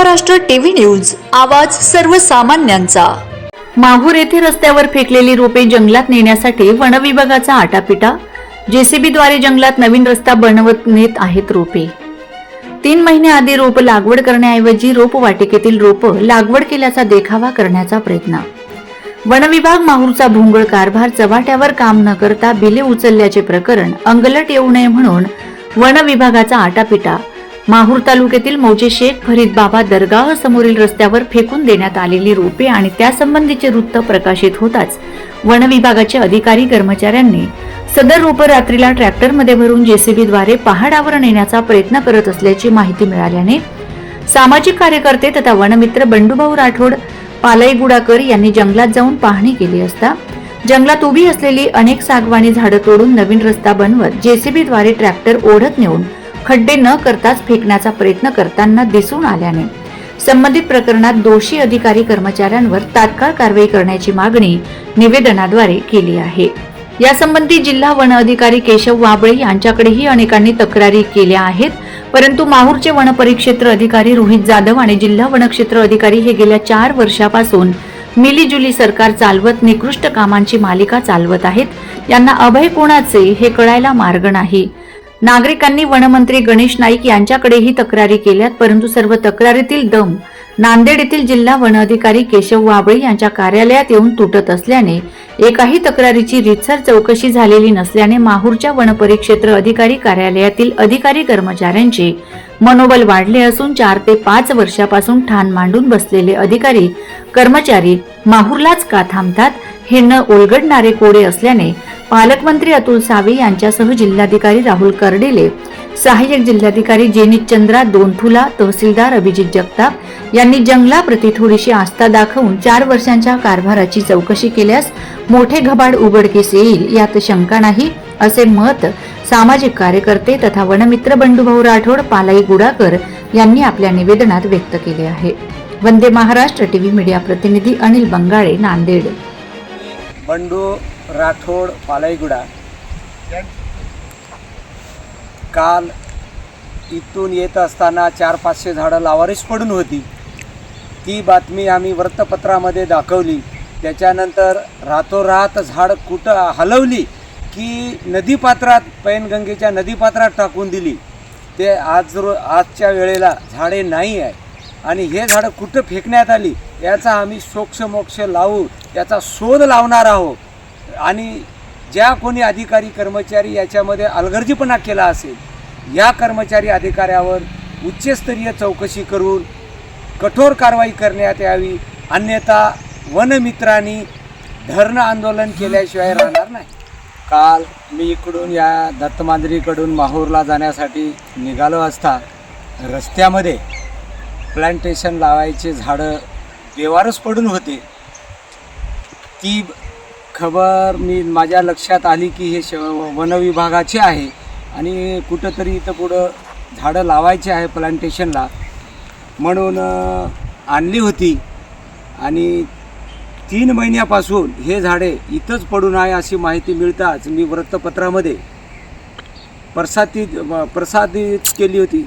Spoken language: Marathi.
महाराष्ट्र टीव्ही न्यूज आवाज सर्वसामान्यांचा. माहूर येथे रस्त्यावर फेकलेली रोपे जंगलात नेण्यासाठी वनविभागाचा आटापिटा जेसीबीद्वारे जंगलात नवीन रस्ता बनवत नेत आहेत रोपे. तीन महिन्याआधी रोप लागवड करण्याऐवजी रोप वाटिकेतील रोप लागवड केल्याचा देखावा करण्याचा प्रयत्न. वनविभाग माहूरचा भोंगळ कारभार चव्हाट्यावर काम न करता बिले उचलल्याचे प्रकरण अंगलट येऊ नये म्हणून वनविभागाचा आटापिटा माहूर तालुक्यातील मौजे शेख फरीद बाबा दरगाह समोरील रस्त्यावर फेकून देण्यात आलेली रोपे आणि त्यासंबंधीचे वृत्त प्रकाशित होताच वन विभागाचे अधिकारी कर्मचाऱ्यांनी सदर रोपं रात्रीला ट्रॅक्टरमध्ये भरून जेसीबीद्वारे पहाडावर नेण्याचा प्रयत्न करत असल्याची माहिती मिळाल्याने सामाजिक कार्यकर्ते तथा वनमित्र बंडूभाऊ राठोड पालयगुडाकर यांनी जंगलात जाऊन पाहणी केली असता जंगलात उभी असलेली अनेक सागवानी झाडं तोडून नवीन रस्ता बनवत जेसीबीद्वारे ट्रॅक्टर ओढत नेऊन खड्डे न करताच फेकण्याचा प्रयत्न करताना दिसून आल्याने. संबंधित प्रकरणात दोषी अधिकारी कर्मचाऱ्यांवर तात्काळ कारवाई करण्याची मागणी निवेदनाद्वारे केली आहे. यासंबंधी जिल्हा वन अधिकारी केशव वाबळे यांच्याकडेही अनेकांनी तक्रारी केल्या आहेत. परंतु माहूरचे वनपरिक्षेत्र अधिकारी रोहित जाधव आणि जिल्हा वनक्षेत्र अधिकारी हे गेल्या चार वर्षापासून मिलीजुली सरकार चालवत निकृष्ट कामांची मालिका चालवत आहेत. यांना अभय कोणाचे हे कळायला मार्ग नाही. नागरिकांनी वनमंत्री गणेश नाईक यांच्याकडेही तक्रारी केल्यात परंतु सर्व तक्रारीतील दम नांदेड येथील जिल्हा वन अधिकारी केशव वाबळे यांच्या कार्यालयात येऊन तुटत असल्याने एकाही तक्रारीची रितसर चौकशी झालेली नसल्याने माहूरच्या वनपरिक्षेत्र अधिकारी कार्यालयातील अधिकारी कर्मचाऱ्यांचे मनोबल वाढले असून चार ते पाच वर्षापासून ठाण मांडून बसलेले अधिकारी कर्मचारी माहूरलाच का थांबतात? हे न ओलगडणारे कोडे असल्याने पालकमंत्री अतुल सावे यांच्यासह जिल्हाधिकारी राहुल कर्डिले सहाय्यक जिल्हाधिकारी जेनित चंद्रा दोनथुला तहसीलदार अभिजित जगताप यांनी जंगलाप्रती थोडीशी आस्था दाखवून चार वर्षांच्या कारभाराची चौकशी केल्यास मोठे घबाड उघडकीस येईल यात शंका नाही असे मत सामाजिक कार्यकर्ते तथा वनमित्र बंडूभाऊ राठोड पालाई गुडाकर यांनी आपल्या निवेदनात व्यक्त केले आहे. वंदे महाराष्ट्र टीव्ही मीडिया प्रतिनिधी अनिल बंगाळे नांदेड. बंडू राठोड पालाईगुडा. काल इथून येत असताना चार पाचशे झाडं लावारीस पडून होती. ती बातमी आम्ही वृत्तपत्रामध्ये दाखवली. त्याच्यानंतर रातोरात झाड कुठं हलवली की नदीपात्रात पैनगंगेच्या नदीपात्रात टाकून दिली. ते आज रो आजच्या वेळेला झाडे नाही आहे आणि हे झाडं कुठं फेकण्यात आली याचा आम्ही सोक्षमोक्ष लावू याचा शोध लावणार आहोत. आणि ज्या कोणी अधिकारी कर्मचारी याच्यामध्ये अलगर्जीपणा केला असेल या कर्मचारी अधिकाऱ्यावर उच्चस्तरीय चौकशी करून कठोर कारवाई करण्यात यावी. अन्यथा वनमित्रांनी धरणं आंदोलन केल्याशिवाय राहणार नाही. काल मी इकडून या दत्तमांजरीकडून माहूरला जाण्यासाठी निघालो असता रस्त्यामध्ये प्लांटेशन लावायचे झाडं व्यवहारच पडून होते. ती खबर मी माझ्या लक्षात आली की हे श वनविभागाचे आहे आणि कुठंतरी इथं पुढं झाडं लावायचे आहे प्लांटेशनला म्हणून आणली होती. आणि तीन महिन्यापासून हे झाडे इथंच पडून आहे अशी माहिती मिळताच मी वृत्तपत्रामध्ये प्रसादित प्रसादित केली होती.